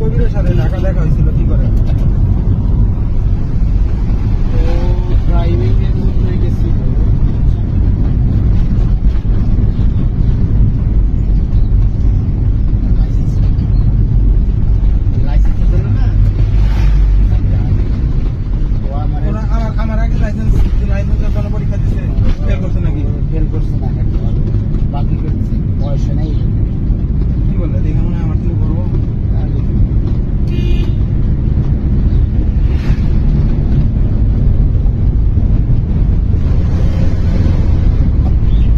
কবিরের সাথে ঢাকা দেখা হয়েছিল কিন্তু